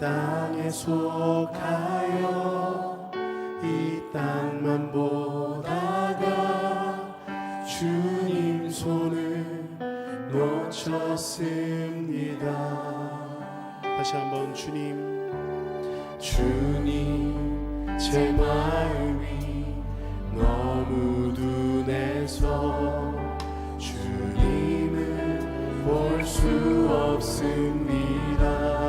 땅에 속하여 이 땅만 보다가 주님 손을 놓쳤습니다. 다시 한번 주님, 주님 제 마음이 너무 둔해서 주님을 볼 수 없습니다.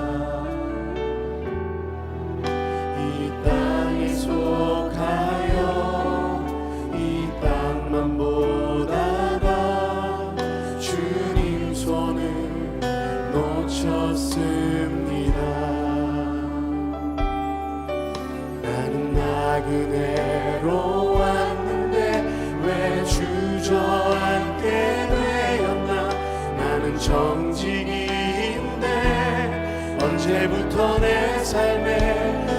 주저앉게 되었나? 나는 정직인데 언제부터 내 삶에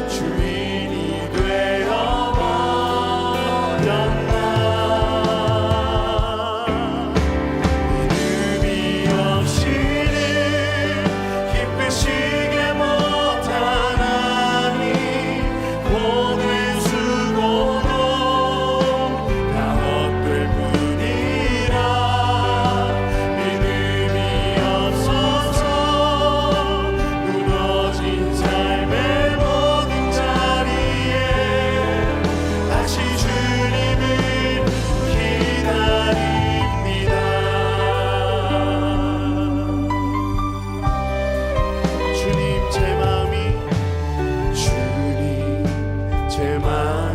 mine.